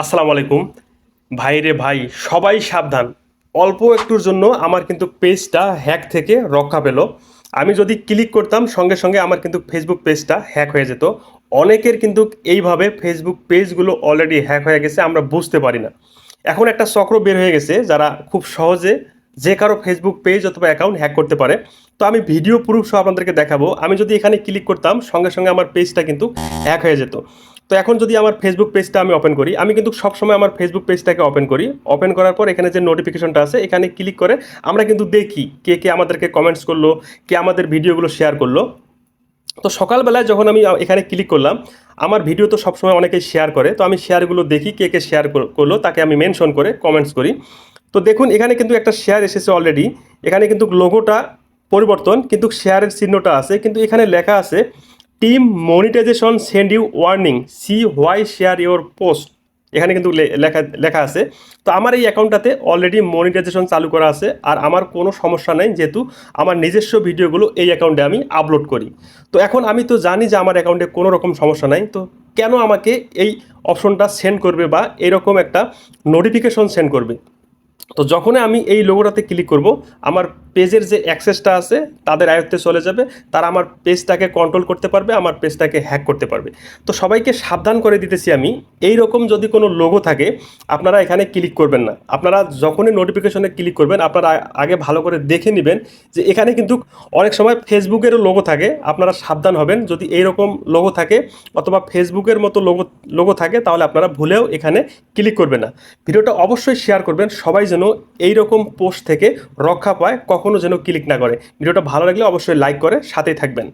আসসালামু আলাইকুম। ভাই রে ভাই, সবাই সাবধান। অল্প একটুর জন্য আমার কিন্তু পেজটা হ্যাক থেকে রক্ষা পেল। আমি যদি ক্লিক করতাম, সঙ্গে সঙ্গে আমার কিন্তু ফেসবুক পেজটা হ্যাক হয়ে যেত। অনেকের কিন্তু এইভাবে ফেসবুক পেজগুলো অলরেডি হ্যাক হয়ে গেছে, আমরা বুঝতে পারি না। এখন একটা চক্র বের হয়ে গেছে, যারা খুব সহজে যে কারও ফেসবুক পেজ অথবা অ্যাকাউন্ট হ্যাক করতে পারে। তো আমি ভিডিও প্রুফ সহ আপনাদেরকে দেখাবো। আমি যদি এখানে ক্লিক করতাম, সঙ্গে সঙ্গে আমার পেজটা কিন্তু হ্যাক হয়ে যেত। তো এখন যদি আমার ফেসবুক পেজটা আমি ওপেন করি, আমি কিন্তু সবসময় আমার ফেসবুক পেজটাকে ওপেন করি। ওপেন করার পর এখানে যে নোটিফিকেশনটা আছে, এখানে ক্লিক করে আমরা কিন্তু দেখি কে কে আমাদেরকে কমেন্টস করল, কে আমাদের ভিডিওগুলো শেয়ার করল। তো সকালবেলায় যখন আমি এখানে ক্লিক করলাম, আমার ভিডিও তো সবসময় অনেকেই শেয়ার করে। তো আমি শেয়ারগুলো দেখি কে কে শেয়ার করল, তাকে আমি মেনশন করে কমেন্টস করি। তো দেখুন, এখানে কিন্তু একটা শেয়ার এসেছে অলরেডি এখানে কিন্তু লোগোটা পরিবর্তন, কিন্তু শেয়ারের চিহ্নটা আছে, কিন্তু এখানে লেখা আছে team monetization send you warning, see why share your post. এখানে কিন্তু লেখা লেখা আছে। তো আমার এই অ্যাকাউন্টটাতে অলরেডি মনিটাইজেশন চালু করা আছে আর আমার কোনো সমস্যা নেই, যেহেতু আমার নিজস্ব ভিডিওগুলো এই অ্যাকাউন্টে আমি আপলোড করি। তো এখন আমি তো জানি যে আমার অ্যাকাউন্টে কোনো রকম সমস্যা নাই, তো কেন আমাকে এই অপশনটা সেন্ড করবে বা এরকম একটা নোটিফিকেশন সেন্ড করবে? তো যখনই আমি এই লোগোটাতে ক্লিক করব, আমার পেজের যে অ্যাক্সেসটা আছে, তাদের আয়ত্তে চলে যাবে, তারা আমার পেজটাকে কন্ট্রোল করতে পারবে, আমার পেজটাকে হ্যাক করতে পারবে। তো সবাইকে সাবধান করে দিতেছি আমি এই রকম যদি কোনো লোগো থাকে, আপনারা এখানে ক্লিক করবেন না। আপনারা যখনই নোটিফিকেশনে ক্লিক করবেন, আপনারা আগে ভালো করে দেখে নেবেন যে এখানে কিন্তু অনেক সময় ফেসবুকেরও লোগো থাকে, আপনারা সাবধান হবেন। যদি এইরকম লোগো থাকে, অথবা ফেসবুকের মতো লোগো লোগো থাকে, তাহলে আপনারা ভুলেও এখানে ক্লিক করবেন না। ভিডিওটা অবশ্যই শেয়ার করবেন, সবাই যেন এই রকম পোস্ট থেকে রক্ষা পায়, কখনো যেন ক্লিক না করে। ভিডিওটা ভালো লাগলে অবশ্যই লাইক করে, সাথেই থাকবেন।